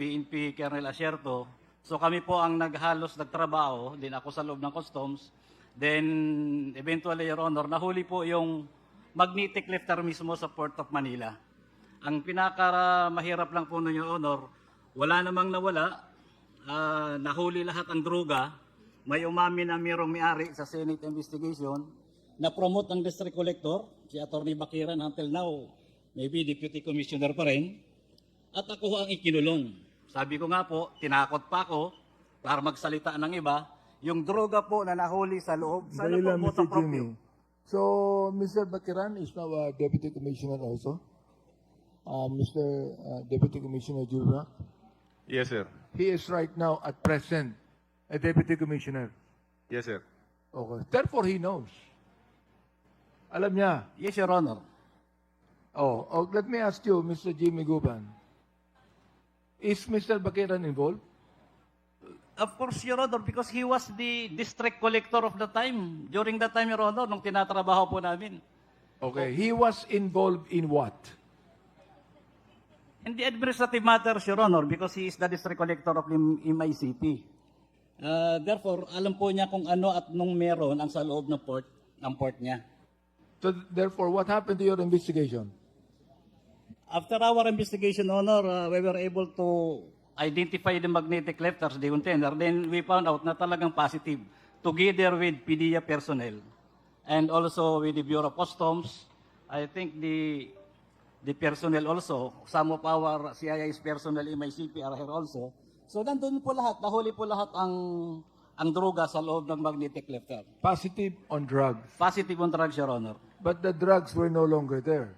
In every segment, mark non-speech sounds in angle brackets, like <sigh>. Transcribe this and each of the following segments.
PNP Colonel Asierto. So kami po ang naghalos nagtrabaho, din ako sa loob ng customs. Then eventually, Your Honor, nahuli po yung magnetic lifter mismo sa Port of Manila. Ang pinaka mahirap lang po nun, Your Honor, wala namang nawala, Ah, nahuli lahat ang droga, may umami na mayroong may-ari sa Senate investigation, na-promote ang district collector, si Attorney Bakiran until now, maybe deputy commissioner pa rin, at ako ang ikinulong. Sabi ko nga po, tinakot pa ako para magsalita ng iba, yung droga po na nahuli sa loob, sa Dali lang, loob po Mr. proprio. Jimmy. So, Mr. Bakiran is now a Deputy Commissioner also. Uh, Mr. uh, Deputy Commissioner Jura. Yes, sir. He is right now at present a Deputy Commissioner. Yes, sir. Okay. Therefore, he knows. Alam niya. Yes, Your Honor. Oh, oh, let me ask you, Mr. Jimmy Guban. Is Mr. Bakiran involved? Of course, Your Honor, because he was the district collector of the time. During that time, Your Honor, nung tinatrabaho po namin. Okay. He was involved in what? In the administrative matters, Your Honor, because he is the district collector of Lim- MICP. Uh, therefore, alam po niya kung ano at nung meron ang sa loob ng port, ng port niya. So, therefore, what happened to your investigation? After our investigation, Honor, uh, we were able to identify the magnetic lifters, the container. Then we found out na talagang positive, together with PDEA personnel and also with the Bureau of Customs. I think the the personnel also, some of our CIS personnel in MICP are here also. So nandun po lahat, nahuli po lahat ang ang droga sa loob ng magnetic lifter. Positive on drugs. Positive on drugs, Your Honor. But the drugs were no longer there.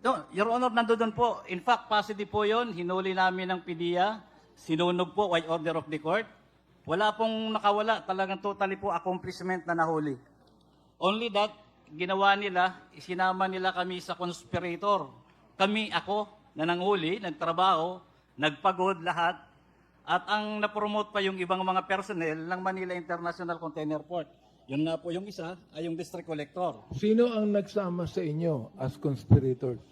No, Your Honor, nandoon po. In fact, positive po yon. Hinuli namin ng PDEA. Sinunog po by order of the court. Wala pong nakawala. Talagang totally po accomplishment na nahuli. Only that, ginawa nila, isinama nila kami sa conspirator. Kami, ako, na nanghuli, nagtrabaho, nagpagod lahat. At ang napromote pa yung ibang mga personnel ng Manila International Container Port. Yun nga po yung isa, ay yung district collector. Sino ang nagsama sa inyo as conspirators?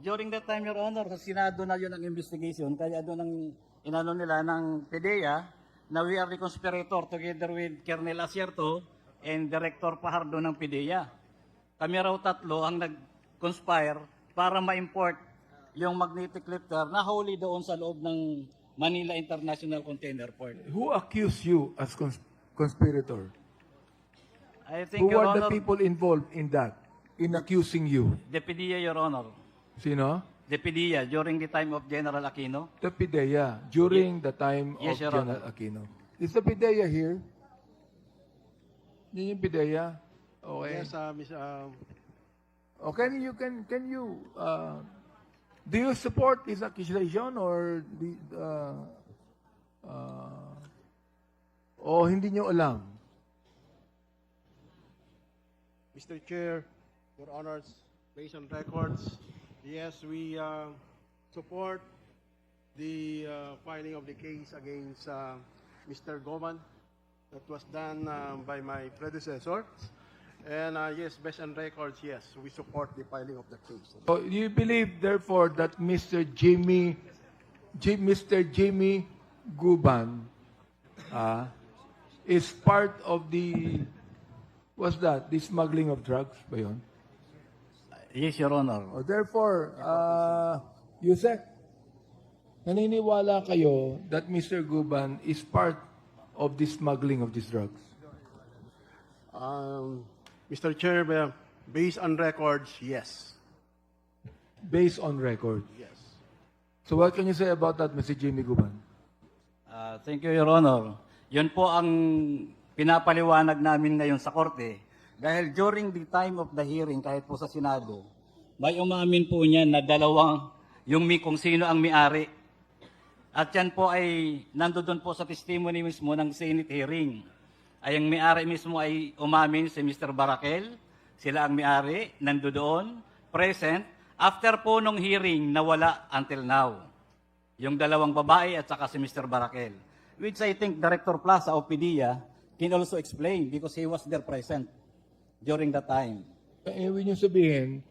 During that time, Your Honor, sa Senado na yun ang investigation, kaya doon ang inano nila ng PDEA na we are the conspirator together with Colonel Asierto and Director Pahardo ng PDEA. Kami raw tatlo ang nag-conspire para ma-import yung magnetic lifter na huli doon sa loob ng Manila International Container Port. Who accused you as cons- conspirator? I think, Who Your are the Honor, people involved in that, in accusing you? the PDEA, Your Honor, Sino? the PDEA during the time of General Aquino, The PIDEA, during the time Yes, of General Aquino. Is the PIDEA here? Yun yung PIDEA? Okay. Yes, uh, Miss, uh, O can you, can, can you, uh, do you support this accusation or the, uh, uh, o hindi nyo alam? Mr. Chair, Your Honors, based on records, yes, we uh, support the uh, filing of the case against uh, Mr. Goman that was done uh, by my predecessor. And uh, yes, based on records, yes, we support the filing of the case. So you believe therefore that Mr. Jimmy, J- Mr. Jimmy Guban ah, is part of the, what's that, the smuggling of drugs ba yun? Yes, Your Honor. O therefore, uh, Yusek, naniniwala kayo that Mr. Guban is part of the smuggling of these drugs? Um, Mr. Chair, uh, based on records, yes. Based on record. Yes. So what can you say about that, Mr. Jimmy Guban? Ah, thank you, Your Honor. Yun po ang pinapaliwanag namin ngayon sa korte. Dahil during the time of the hearing, kahit po sa Senado, may umamin po niya na dalawang yung mi, kung sino ang may-ari. At yan po ay nandoon po sa testimony mismo ng Senate hearing. Ay ang may-ari mismo ay umamin si Mr. Barakel. Sila ang may-ari, nandoon, present. After po nung hearing, nawala until now yung dalawang babae at saka si Mr. Barakel. Which I think Director Plaza of PDEA can also explain because he was there present during that time. Ibig niyo sabihin,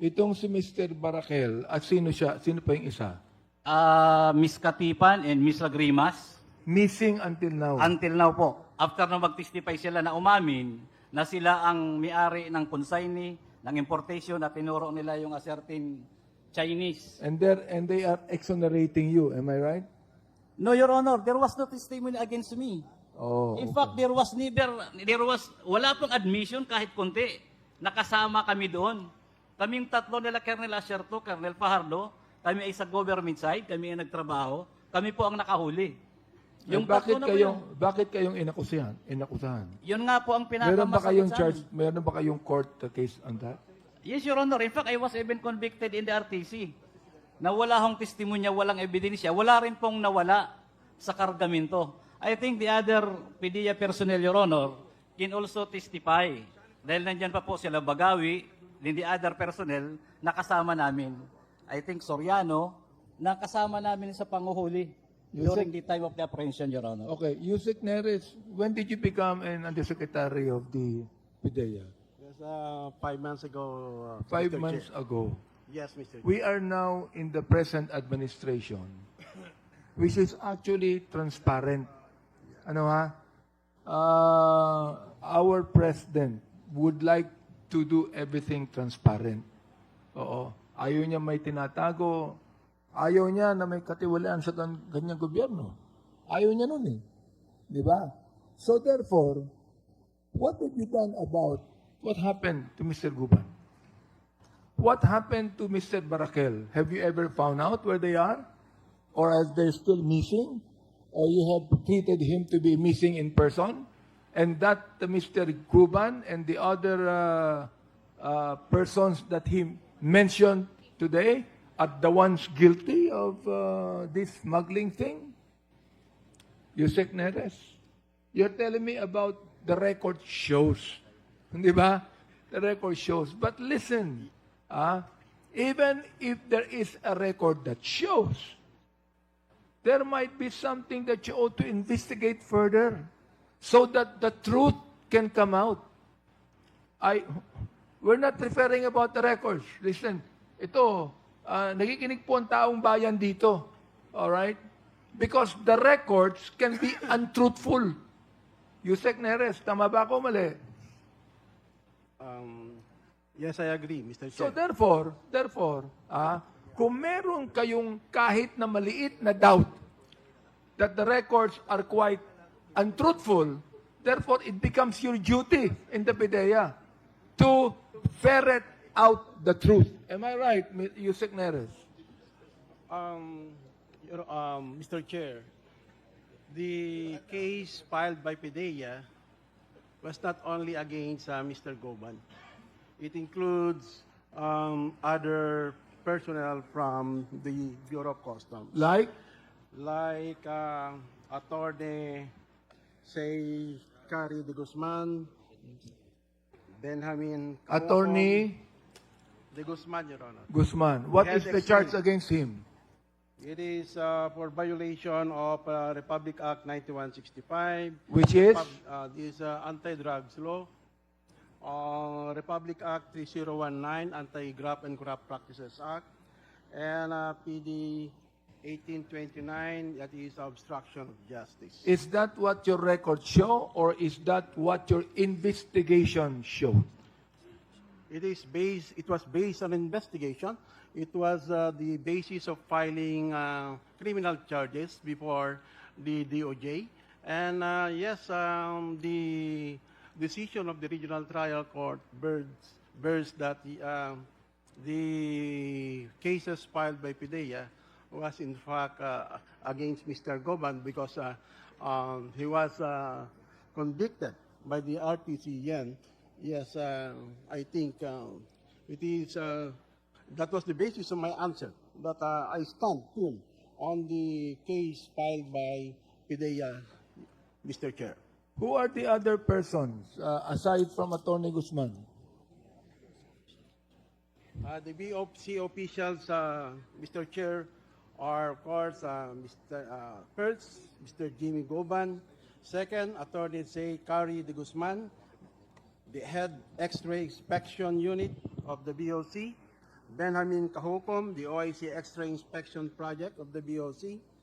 itong si Mr. Barakel, at sino siya, sino pa yung isa? ah, Miss Katipan and Miss Lagrimas. Missing until now. Until now po, after na mag-testify sila na umamin na sila ang may-ari ng consignee, ng importation at tinuro nila yung a certain Chinese. and, they're, and they are exonerating you, am I right? No, Your Honor, there was no testimony against me. Oh, In fact, there was never, there was, wala pong admission kahit konti. Nakasama kami doon. Kaming tatlo nila, Colonel Acerto, Colonel Fajardo, kami ay sa government side, kami ay nagtrabaho, kami po ang nakahuli. Yung Yung bakit tatlo na kayong yun. bakit kayong inakusahan? Inakusahan. Yun nga po ang Meron ba pinakamasakit kayong charge? Meron ba kayong court case on that? Yes, Your Honor. In fact, I was even convicted in the RTC. Na wala hong testimonya, walang ebidensya, wala rin pong nawala sa kargamento. I think the other PDEA personnel, Your Honor, can also testify. Dahil nandyan pa po sila Bagawi, din the other personnel, nakasama namin. I think Soriano, nakasama namin sa panguhuli during the time of the apprehension, Your Honor. Okay, Yusek Neres, when did you become an undersecretary of the PIDEA? Yes, uh, five months ago. uh, Five Mr. months Chair. ago. Yes, Mr. Chair. We are now in the present administration, which is actually transparent. Ano ha? Uh, our president would like to do everything transparent. Oo. Ayaw niya may tinatago. Ayaw niya na may katiwalaan sa ganyang gobyerno. Ayaw niya nun eh. Di ba? So therefore, what have you done about what happened to Mr. Guban? What happened to Mr. Barakel? Have you ever found out where they are? Or are they still missing? Or you have treated him to be missing in person? And that uh, Mr. Guban and the other uh, uh, persons that he mentioned today are the ones guilty of uh, this smuggling thing? Yusek Neres, you're telling me about the record shows. <laughs> Di? The record shows. But listen, ah, even if there is a record that shows, there might be something that you ought to investigate further so that the truth can come out. I, we're not referring about the records. Listen, ito, ah, nakikinig po ang taong bayan dito. All right? Because the records can be <laughs> untruthful. Yusek Neres, tama ba ako mali? Um, yes, I agree, Mr. So Chair. therefore, therefore, ah, kung meron kayong kahit na maliit na doubt that the records are quite untruthful, therefore it becomes your duty in the PIDEA to ferret out the truth. Am I right, Yusek Neres? Um, um, Mr. Chair, the case filed by PIDEA was not only against uh, Mr. Goban. It includes um, other personnel from the Bureau of Customs, Like, like uh, Attorney, say, Cari de Guzman, Benjamin Attorney de Guzman, Your Honor. Guzman, what is the charge against him? It is uh, for violation of uh, Republic Act 9165. Which is? Pub- uh, this uh, anti-drugs law. Uh, Republic Act 3019, Anti-Graft and Corrupt Practices Act. And uh, PD 1829, that is obstruction of justice. Is that what your records show or is that what your investigation showed? It is based, it was based on investigation. It was uh, the basis of filing uh, criminal charges before the DOJ. And uh, yes, um, the decision of the regional trial court bears, bears that the, uh, the cases filed by PIDEA was in fact uh, against Mr. Goban because uh, um, he was uh, convicted by the RTC. Yes, uh, I think uh, it is, uh, that was the basis of my answer, that uh, I stand firm on the case filed by PIDEA, Mr. Chair. Who are the other persons uh, aside from Attorney Guzman? Uh, the BOC officials, uh, Mr. Chair, are of course uh, Mr. Uh, first, Mr. Jimmy Goban. Second, Attorney Say Kari de Guzman, the head X-ray inspection unit of the BOC. Benjamin Kahukom, the OIC Extra Inspection Project of the BOC,